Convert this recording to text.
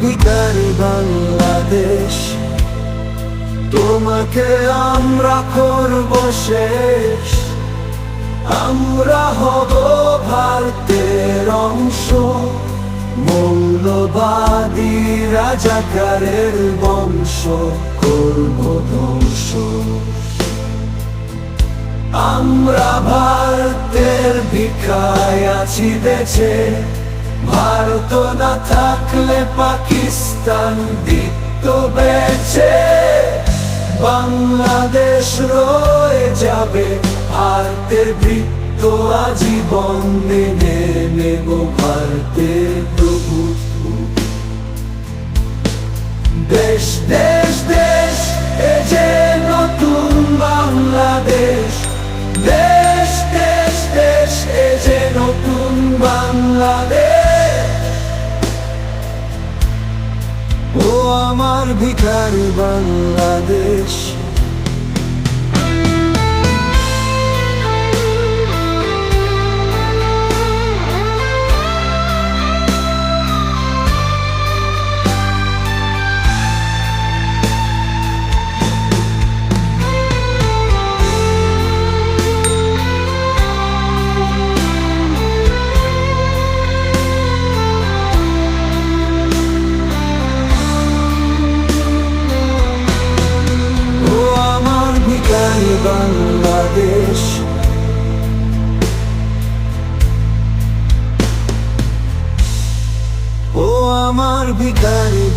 ভিকারি বাংলাদেশ। তোমাকে আমরা করব শেষ। আমরা হব ভারতের অংশ। মৌলবাদী রাজাকারের বংশ। করব ধ্বংস। আমরা ভারতের ভিখায় আছি দেছে ভারত না থাকলে পাকিস্তান দিত বেছে বাংলাদেশ রয়ে যাবে, ভারতের বৃত্ত আজীবন মেনে নেব ভারতের দেশ দেশ দেশ, এ যে নতুন বাংলাদেশ। দেশ দেশ দেশ, এ যে নতুন বাংলাদেশ। আমার ভিখারি বাংলাদেশ। বাংলাদেশ ও আমার বাংলাদেশ